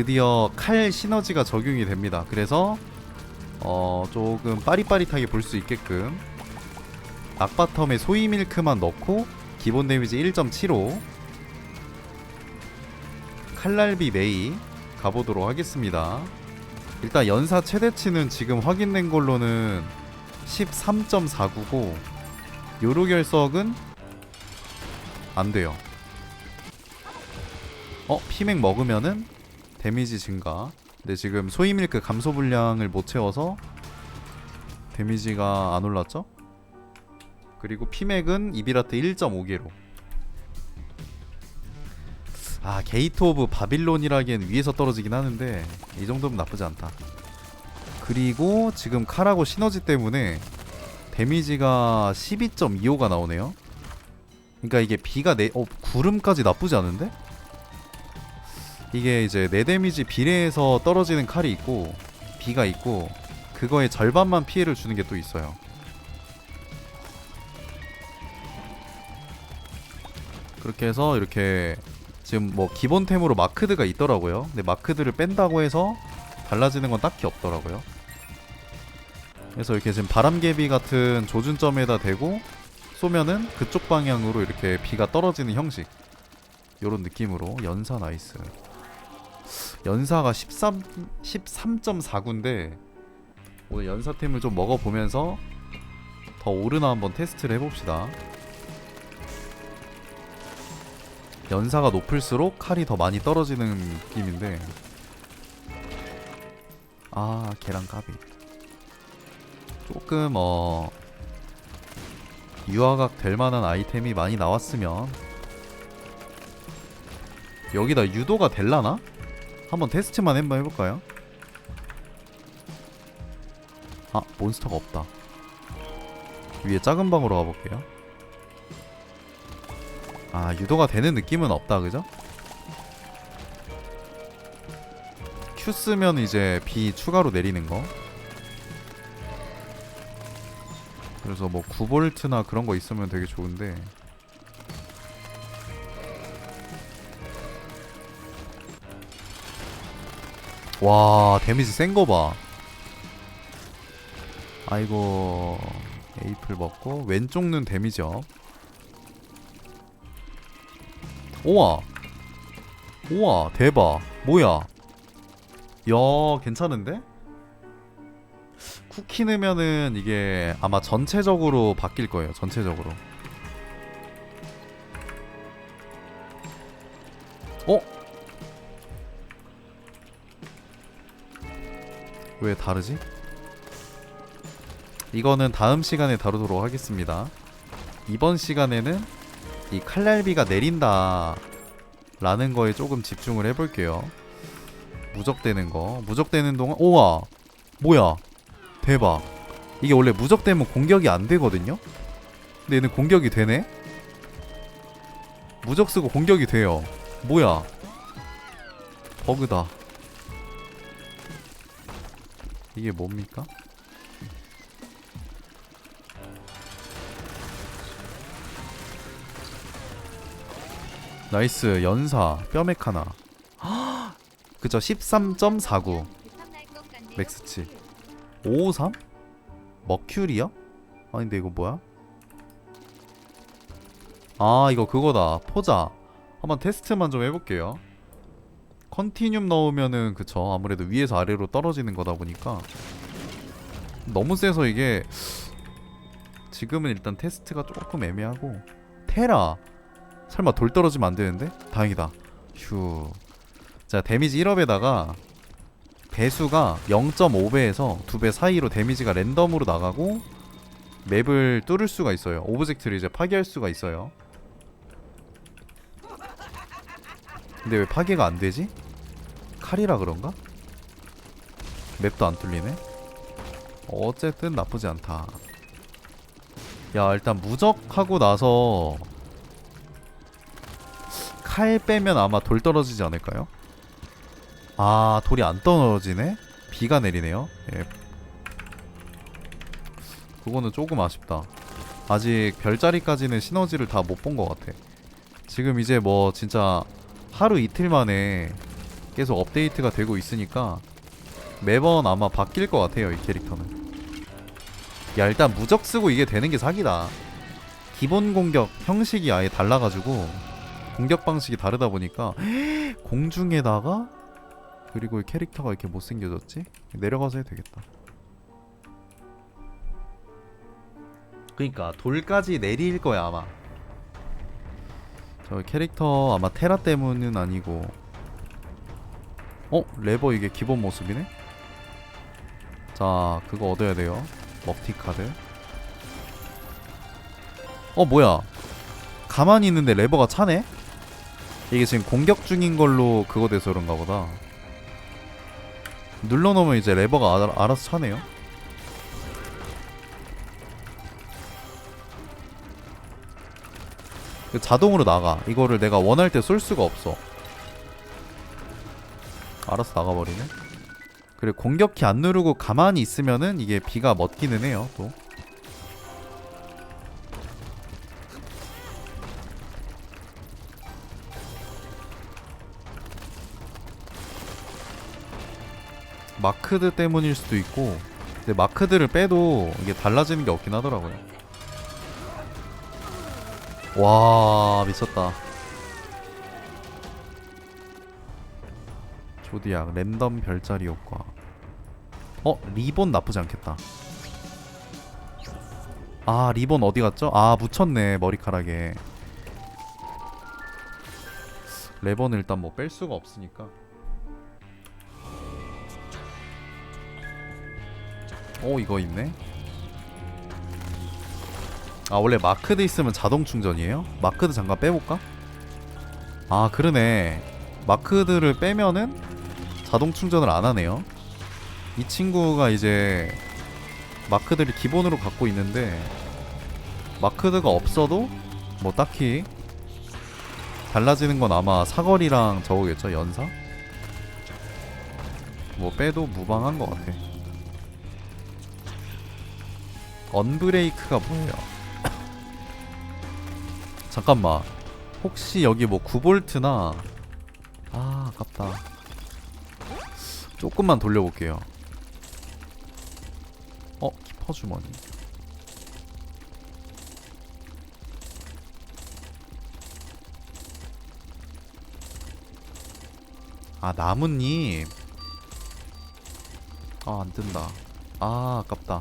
드디어 칼 시너지가 적용이 됩니다. 그래서 어 조금 빠릿빠릿하게 볼 수 있게끔 악바텀에 소이 밀크만 넣고 기본 데미지 1.75 칼날비 메이 가보도록 하겠습니다. 일단 연사 최대치는 지금 확인된 걸로는 13.49고 요로 결석은 안 돼요. 어 피맥 먹으면은 데미지 증가. 근데 지금 소이 밀크 감소 분량을 못 채워서 데미지가 안 올랐죠? 그리고 피맥은 이비라트 1.5개로. 아 게이트 오브 바빌론이라기엔 위에서 떨어지긴 하는데 이 정도면 나쁘지 않다. 그리고 지금 칼하고 시너지 때문에 데미지가 12.25가 나오네요. 그러니까 이게 비가 내, 어 구름까지 나쁘지 않은데? 이게 이제 내 데미지 비례해서 떨어지는 칼이 있고 비가 있고 그거의 절반만 피해를 주는 게 또 있어요. 그렇게 해서 이렇게 지금 뭐 기본템으로 마크드가 있더라고요. 근데 마크드를 뺀다고 해서 달라지는 건 딱히 없더라고요. 그래서 이렇게 지금 바람개비 같은 조준점에다 대고 쏘면은 그쪽 방향으로 이렇게 비가 떨어지는 형식. 요런 느낌으로 연사 나이스. 연사가 13 13.49인데 오늘 연사템을 좀 먹어보면서 더 오르나 한번 테스트를 해봅시다. 연사가 높을수록 칼이 더 많이 떨어지는 느낌인데 아 계란 까비 조금 어 유화각 될 만한 아이템이 많이 나왔으면 여기다 유도가 될라나? 한번 테스트만 한번 해볼까요? 아 몬스터가 없다 위에 작은 방으로 가볼게요 아 유도가 되는 느낌은 없다 그죠? Q 쓰면 이제 B 추가로 내리는 거 그래서 뭐 9볼트나 그런 거 있으면 되게 좋은데 와 데미지 센 거 봐. 아이고 에이플 먹고 왼쪽 눈 데미지 업. 우와. 우와 대박. 뭐야? 야 괜찮은데? 쿠키 넣으면은 이게 아마 전체적으로 바뀔 거예요 전체적으로 왜 다르지? 이거는 다음 시간에 다루도록 하겠습니다. 이번 시간에는 이 칼날비가 내린다 라는 거에 조금 집중을 해볼게요. 무적되는 거. 무적되는 동안 우와! 뭐야? 대박. 이게 원래 무적되면 공격이 안 되거든요? 근데 얘는 공격이 되네? 무적 쓰고 공격이 돼요. 뭐야? 버그다 이게 뭡니까? 나이스 연사 뼈맥 하나 그죠 13.49 맥스치 553? 머큐리야? 아닌데 이거 뭐야? 아 이거 그거다 포자 한번 테스트만 좀 해볼게요 컨티늄 넣으면은 그쵸 아무래도 위에서 아래로 떨어지는 거다 보니까 너무 세서 이게 지금은 일단 테스트가 조금 애매하고 테라 설마 돌 떨어지면 안 되는데? 다행이다. 휴. 자, 데미지 1업에다가 배수가 0.5배에서 2배 사이로 데미지가 랜덤으로 나가고 맵을 뚫을 수가 있어요. 오브젝트를 이제 파괴할 수가 있어요. 근데 왜 파괴가 안 되지? 칼이라 그런가? 맵도 안 뚫리네. 어쨌든 나쁘지 않다. 야, 일단 무적하고 나서 칼 빼면 아마 돌 떨어지지 않을까요? 아 돌이 안 떨어지네? 비가 내리네요 예. 그거는 조금 아쉽다 아직 별자리까지는 시너지를 다 못 본 것 같아 지금 이제 뭐 진짜 하루 이틀 만에 계속 업데이트가 되고 있으니까 매번 아마 바뀔 것 같아요 이 캐릭터는. 야 일단 무적 쓰고 이게 되는 게 사기다. 기본 공격 형식이 아예 달라가지고 공격 방식이 다르다 보니까 공중에다가 그리고 이 캐릭터가 이렇게 못생겨졌지? 내려가서 해도 되겠다. 그니까 돌까지 내릴 거야 아마. 저 캐릭터 아마 테라 때문은 아니고 어? 레버 이게 기본 모습이네? 자 그거 얻어야 돼요. 먹튀 카드. 어 뭐야? 가만히 있는데 레버가 차네? 이게 지금 공격 중인 걸로 그거 돼서 그런가 보다. 눌러놓으면 이제 레버가 알, 알아서 차네요. 이거 자동으로 나가. 이거를 내가 원할 때 쏠 수가 없어 알아서 나가버리네. 그리고 공격키 안 누르고 가만히 있으면은 이게 비가 멎기는 해요 또. 마크드 때문일 수도 있고 근데 마크드를 빼도 이게 달라지는 게 없긴 하더라고요. 와 미쳤다 조디악 랜덤 별자리 효과 어 리본 나쁘지 않겠다 아 리본 어디 갔죠? 아 묻혔네 머리카락에 레버는 일단 뭐 뺄 수가 없으니까 오 이거 있네 아 원래 마크드 있으면 자동 충전이에요? 마크드 잠깐 빼볼까? 아 그러네 마크드를 빼면은 자동 충전을 안 하네요 이 친구가 이제 마크드를 기본으로 갖고 있는데 마크드가 없어도 뭐 딱히 달라지는 건 아마 사거리랑 저거겠죠 연사? 뭐 빼도 무방한 것 같아 언브레이크가 뭐예요? 잠깐만 혹시 여기 뭐 9볼트나 아 아깝다 조금만 돌려볼게요. 어? 키퍼 주머니. 아 나뭇잎. 아 안뜬다. 아 아깝다.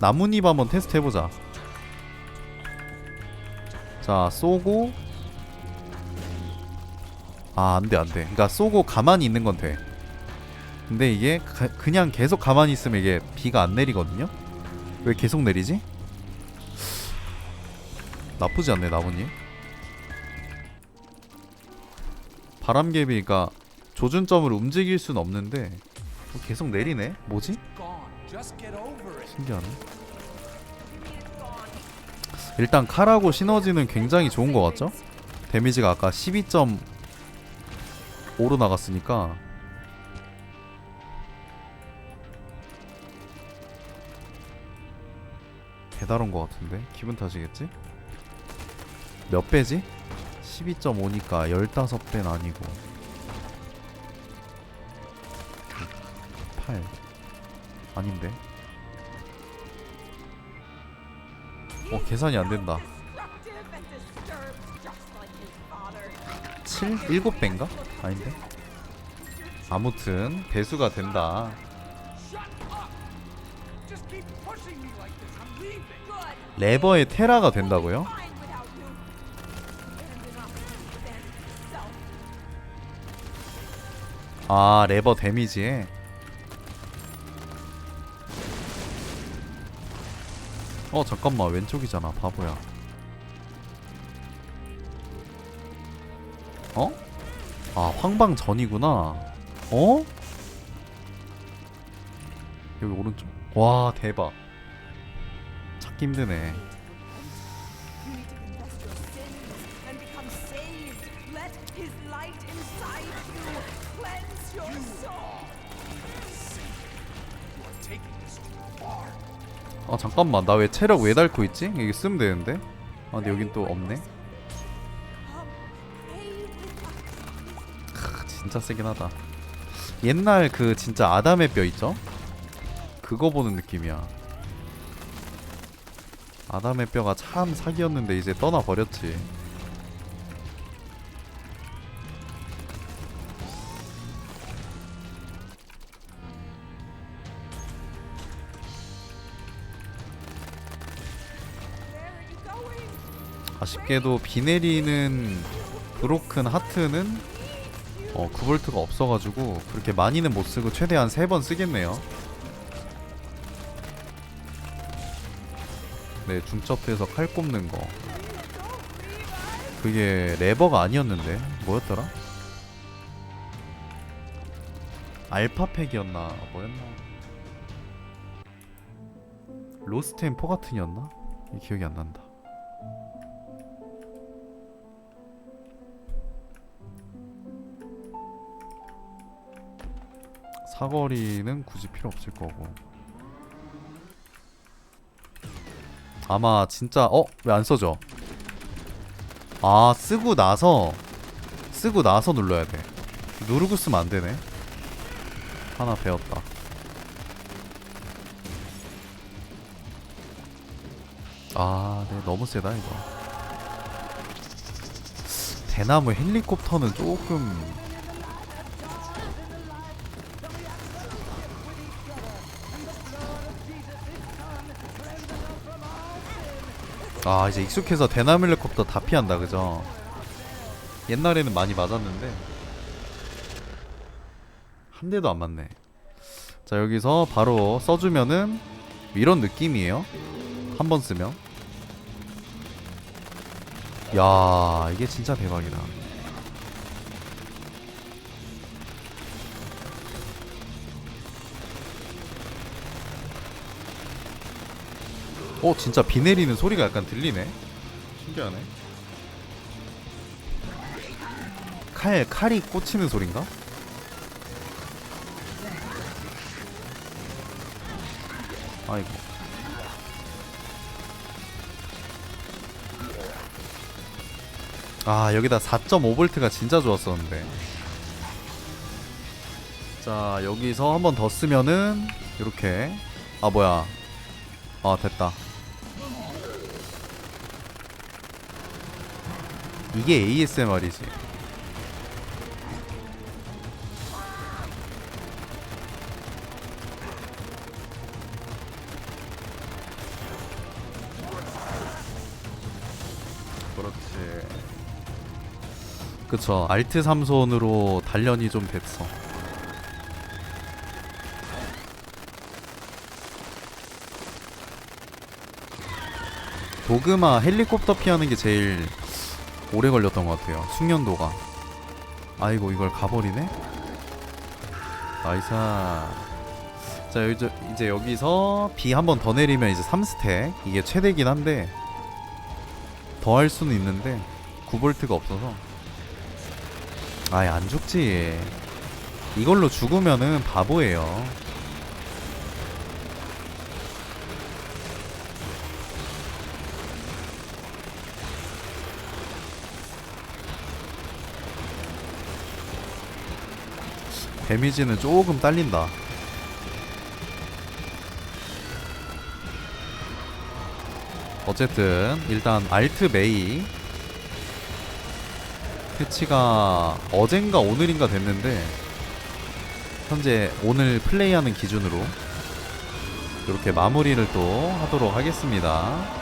나뭇잎 한번 테스트 해보자. 자 쏘고. 아 안돼 안돼. 그니까 쏘고 가만히 있는 건 돼 근데 이게 가- 그냥 계속 가만히 있으면 이게 비가 안 내리거든요 왜 계속 내리지? 나쁘지 않네 나뭇잎 바람개비가 조준점을 움직일 순 없는데 뭐 계속 내리네 뭐지? 신기하네. 일단 칼하고 시너지는 굉장히 좋은 것 같죠? 데미지가 아까 12.5로 나갔으니까 배달 온 것 같은데 기분 탓이겠지? 몇 배지? 12.5니까 15배는 아니고 8 아닌데 어 계산이 안 된다. 7? 7배인가? 아닌데? 아무튼 배수가 된다. 레버에 테라가 된다고요? 아 레버 데미지에 어 잠깐만 왼쪽이잖아 바보야 어? 아 황방 전이구나 어? 여기 오른쪽 와 대박 찾기 힘드네. 아 잠깐만 나 왜 체력 왜 닳고 있지? 여기 쓰면 되는데 아 근데 여긴 또 없네 진짜 세긴 하다 옛날 그 진짜 아담의 뼈 있죠? 그거 보는 느낌이야. 아담의 뼈가 참 사기였는데 이제 떠나 버렸지. Where are you going? 아쉽게도 비 내리는 브로큰 하트는 어 9볼트가 없어가지고 그렇게 많이는 못 쓰고 최대한 3번 쓰겠네요. 네 중첩돼서 칼 꼽는 거. 그게 레버가 아니었는데 뭐였더라? 알파팩이었나 뭐였나? 로스트 앤 포가튼이었나? 이 기억이 안 난다. 사거리는 굳이 필요 없을 거고 아마 진짜 어? 왜 안 써져? 아 쓰고 나서 쓰고 나서 눌러야 돼 누르고 쓰면 안 되네 하나 배웠다 아, 네, 너무 세다 이거. 대나무 헬리콥터는 조금 아 이제 익숙해서 대나무 헬리콥터 다 피한다 그죠? 옛날에는 많이 맞았는데. 한 대도 안 맞네. 자 여기서 바로 써주면은 이런 느낌이에요. 한 번 쓰면. 야 이게 진짜 대박이다 어 진짜 비 내리는 소리가 약간 들리네. 신기하네. 칼 칼이 꽂히는 소린가? 아이고. 아 여기다 4.5V가 진짜 좋았었는데. 자 여기서 한 번 더 쓰면은 이렇게. 아 뭐야. 아 됐다 이게 ASMR이지. 그렇지. 그쵸. 알트 3손으로 단련이 좀 됐어. 도그마 헬리콥터 피하는 게 제일 오래 걸렸던 것 같아요. 숙련도가. 아이고 이걸 가버리네? 나이사. 자 이제, 이제 여기서 비 한 번 더 내리면 이제 3스택. 이게 최대긴 한데 더 할 수는 있는데 9볼트가 없어서. 아예 안 죽지. 이걸로 죽으면은 바보예요 데미지는 조금 딸린다 어쨌든 일단 알트 메이 패치가 어젠가 오늘인가 됐는데 현재 오늘 플레이하는 기준으로 이렇게 마무리를 또 하도록 하겠습니다.